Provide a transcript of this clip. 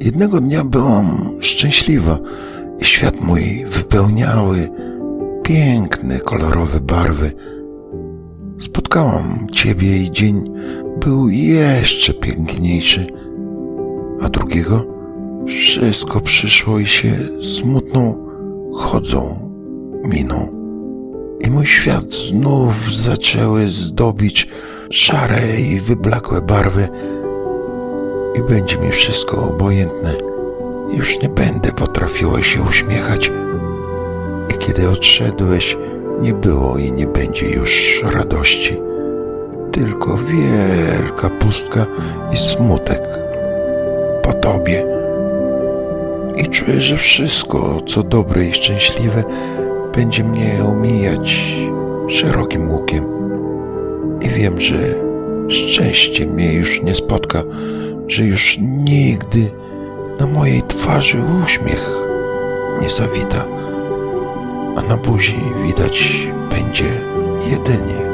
Jednego dnia byłam szczęśliwa i świat mój wypełniały piękne, kolorowe barwy. Spotkałam Ciebie i dzień był jeszcze piękniejszy, a drugiego wszystko przyszło i się smutną, chodzą miną. I mój świat znów zaczęły zdobić szare i wyblakłe barwy i będzie mi wszystko obojętne. Już nie będę potrafiła się uśmiechać. I kiedy odszedłeś, nie było i nie będzie już radości, tylko wielka pustka i smutek po tobie. I czuję, że wszystko, co dobre i szczęśliwe, będzie mnie omijać szerokim łukiem. I wiem, że szczęście mnie już nie spotka, że już nigdy na mojej twarzy uśmiech nie zawita, a na buzi widać będzie jedynie